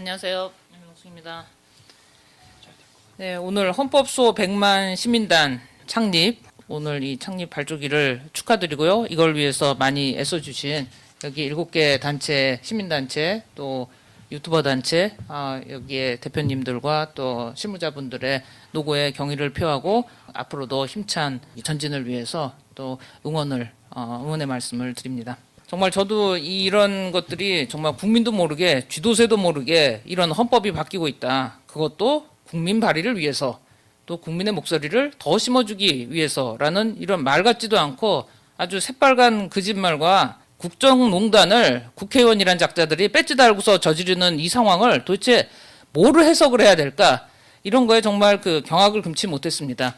안녕하세요. 윤명수입니다. 네, 오늘 헌법소 100만 시민단 창립 오늘 이 창립 발족일을 축하드리고요. 이걸 위해서 많이 애써주신 여기 7개 단체 시민단체 또 유튜버 단체 아, 여기에 대표님들과 또 실무자분들의 노고에 경의를 표하고 앞으로도 힘찬 전진을 위해서 또 응원을 어, 응원의 말씀을 드립니다. 정말 저도 이런 것들이 정말 국민도 모르게 쥐도새도 모르게 이런 헌법이 바뀌고 있다. 그것도 국민 발의를 위해서 또 국민의 목소리를 더 심어주기 위해서라는 이런 말 같지도 않고 아주 새빨간 거짓말과 국정농단을 국회의원이란 작자들이 배지 달고서 저지르는 이 상황을 도대체 뭐를 해석을 해야 될까 이런 거에 정말 그 경악을 금치 못했습니다.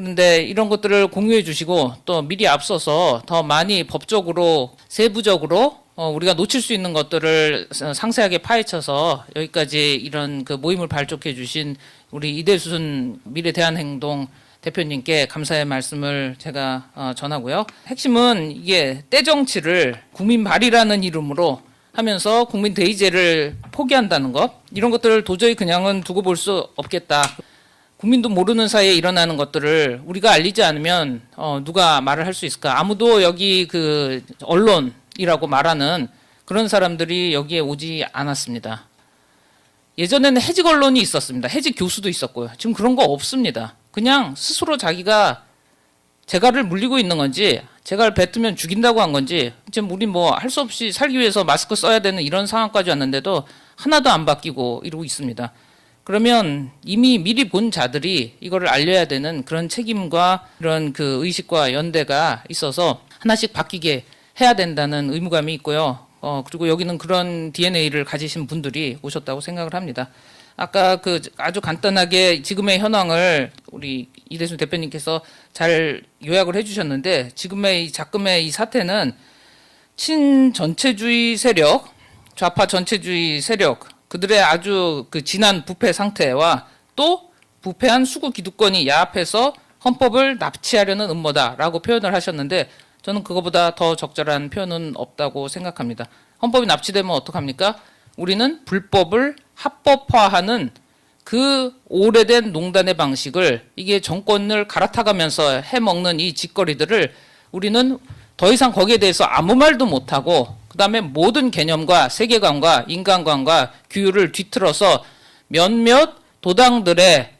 그런데 이런 것들을 공유해 주시고 또 미리 앞서서 더 많이 법적으로 세부적으로 어, 우리가 놓칠 수 있는 것들을 상세하게 파헤쳐서 여기까지 이런 그 모임을 발족해 주신 우리 이대순 미래 대한 행동 대표님께 감사의 말씀을 제가 어, 전하고요. 핵심은 이게 떼정치를 국민 발의라는 이름으로 하면서 국민 대의제를 포기한다는 것 이런 것들을 도저히 그냥은 두고 볼 수 없겠다. 국민도 모르는 사이에 일어나는 것들을 우리가 알리지 않으면 어, 누가 말을 할 수 있을까? 아무도 여기 그 언론이라고 말하는 그런 사람들이 여기에 오지 않았습니다. 예전에는 해직 언론이 있었습니다. 해직 교수도 있었고요. 지금 그런 거 없습니다. 그냥 스스로 자기가 재갈을 물리고 있는 건지 재갈 뱉으면 죽인다고 한 건지 지금 우리 뭐 할 수 없이 살기 위해서 마스크 써야 되는 이런 상황까지 왔는데도 하나도 안 바뀌고 이러고 있습니다. 그러면 이미 미리 본 자들이 이거를 알려야 되는 그런 책임과 그런 그 의식과 연대가 있어서 하나씩 바뀌게 해야 된다는 의무감이 있고요. 어, 그리고 여기는 그런 DNA를 가지신 분들이 오셨다고 생각을 합니다. 아까 그 아주 간단하게 지금의 현황을 우리 이대순 대표님께서 잘 요약을 해주셨는데 지금의 이 작금의 이 사태는 친전체주의 세력, 좌파 전체주의 세력, 그들의 아주 그 진한 부패 상태와 또 부패한 수구 기득권이 야합해서 헌법을 납치하려는 음모다라고 표현을 하셨는데 저는 그거보다 더 적절한 표현은 없다고 생각합니다. 헌법이 납치되면 어떡합니까? 우리는 불법을 합법화하는 그 오래된 농단의 방식을 이게 정권을 갈아타가면서 해먹는 이 짓거리들을 우리는 더 이상 거기에 대해서 아무 말도 못하고 그 다음에 모든 개념과 세계관과 인간관과 규율을 뒤틀어서 몇몇 도당들의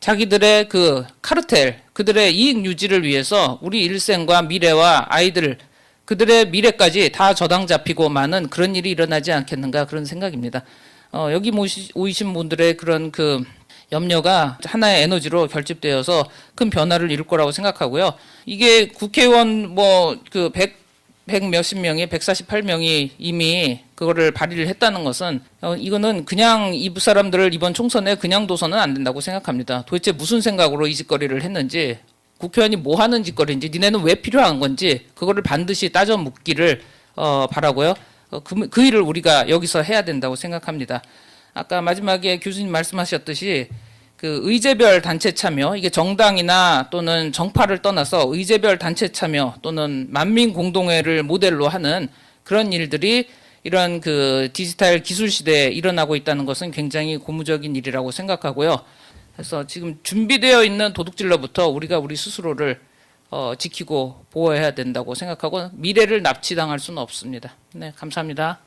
자기들의 그 카르텔, 그들의 이익 유지를 위해서 우리 일생과 미래와 아이들, 그들의 미래까지 다 저당 잡히고 많은 그런 일이 일어나지 않겠는가 그런 생각입니다. 어, 여기 모시, 오신 분들의 그런 그 염려가 하나의 에너지로 결집되어서 큰 변화를 이룰 거라고 생각하고요. 이게 국회의원 뭐 그 100, 100 몇십 명이 148명이 이미 그거를 발의를 했다는 것은 어, 이거는 그냥 이 사람들을 이번 총선에 그냥 둬서는 안 된다고 생각합니다. 도대체 무슨 생각으로 이 짓거리를 했는지 국회의원이 뭐 하는 짓거리인지 니네는 왜 필요한 건지 그거를 반드시 따져 묻기를 어, 바라고요. 어, 그, 그 일을 우리가 여기서 해야 된다고 생각합니다. 아까 마지막에 교수님 말씀하셨듯이 그 의제별 단체 참여 이게 정당이나 또는 정파를 떠나서 의제별 단체 참여 또는 만민 공동회를 모델로 하는 그런 일들이 이런 그 디지털 기술 시대에 일어나고 있다는 것은 굉장히 고무적인 일이라고 생각하고요. 그래서 지금 준비되어 있는 도둑질로부터 우리가 우리 스스로를 어, 지키고 보호해야 된다고 생각하고 미래를 납치당할 수는 없습니다. 네, 감사합니다.